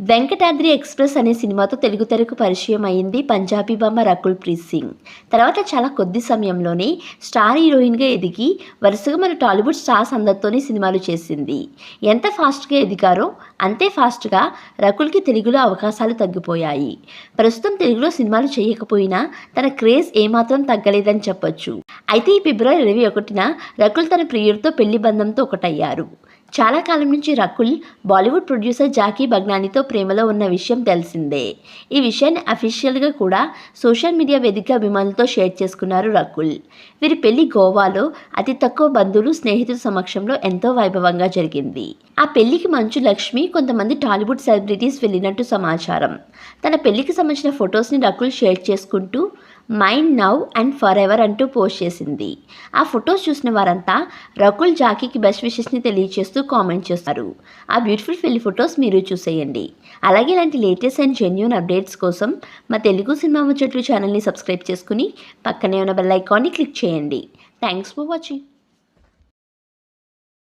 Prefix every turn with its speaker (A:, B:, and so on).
A: Venkatadri express అనే సినిమాతో తెలుగు తెరకు పరిచయం అయింది పంజాబీ బొమ్మ రకుల్ ప్రీత్ సింగ్. తర్వాత చాలా కొద్ది సమయంలోనే స్టార్ హీరోయిన్గా ఎదిగి వరుసగా మన టాలీవుడ్ స్టార్స్ అందరితోనే సినిమాలు చేసింది. ఎంత ఫాస్ట్గా ఎదిగారో అంతే ఫాస్ట్గా రకుల్కి తెలుగులో అవకాశాలు తగ్గిపోయాయి. ప్రస్తుతం తెలుగులో సినిమాలు చేయకపోయినా తన క్రేజ్ ఏమాత్రం తగ్గలేదని చెప్పొచ్చు. అయితే ఈ ఫిబ్రవరి ఇరవై ఒకటిన రకుల్ తన ప్రియుడితో పెళ్ళి బంధంతో ఒకటయ్యారు. చాలా కాలం నుంచి రకుల్ బాలీవుడ్ ప్రొడ్యూసర్ జాకీ బగ్నానితో ప్రేమలో ఉన్న విషయం తెలిసిందే. ఈ విషయాన్ని అఫీషియల్గా కూడా సోషల్ మీడియా వేదిక అభిమానులతో షేర్ చేసుకున్నారు రకుల్. వీరి పెళ్ళి గోవాలో అతి తక్కువ బంధువులు స్నేహితుల సమక్షంలో ఎంతో వైభవంగా జరిగింది. ఆ పెళ్ళికి మంచు లక్ష్మి కొంతమంది టాలీవుడ్ సెలబ్రిటీస్ వెళ్ళినట్టు సమాచారం. తన పెళ్ళికి సంబంధించిన ఫొటోస్ని రకుల్ షేర్ చేసుకుంటూ mind now and forever అంటూ పోస్ట్ చేసింది. ఆ ఫొటోస్ చూసిన వారంతా రకుల్ జాకీకి బెస్ట్ విషెస్ని తెలియజేస్తూ కామెంట్ చేస్తారు. ఆ బ్యూటిఫుల్ పెళ్ళి ఫొటోస్ మీరు చూసేయండి. అలాగే ఇలాంటి లేటెస్ట్ అండ్ జెన్యున్ అప్డేట్స్ కోసం మా తెలుగు సినిమా ముచ్చట్లు ఛానల్ని సబ్స్క్రైబ్ చేసుకుని పక్కనే ఉన్న బెల్ ఐకాన్ని క్లిక్ చేయండి. Thanks for watching.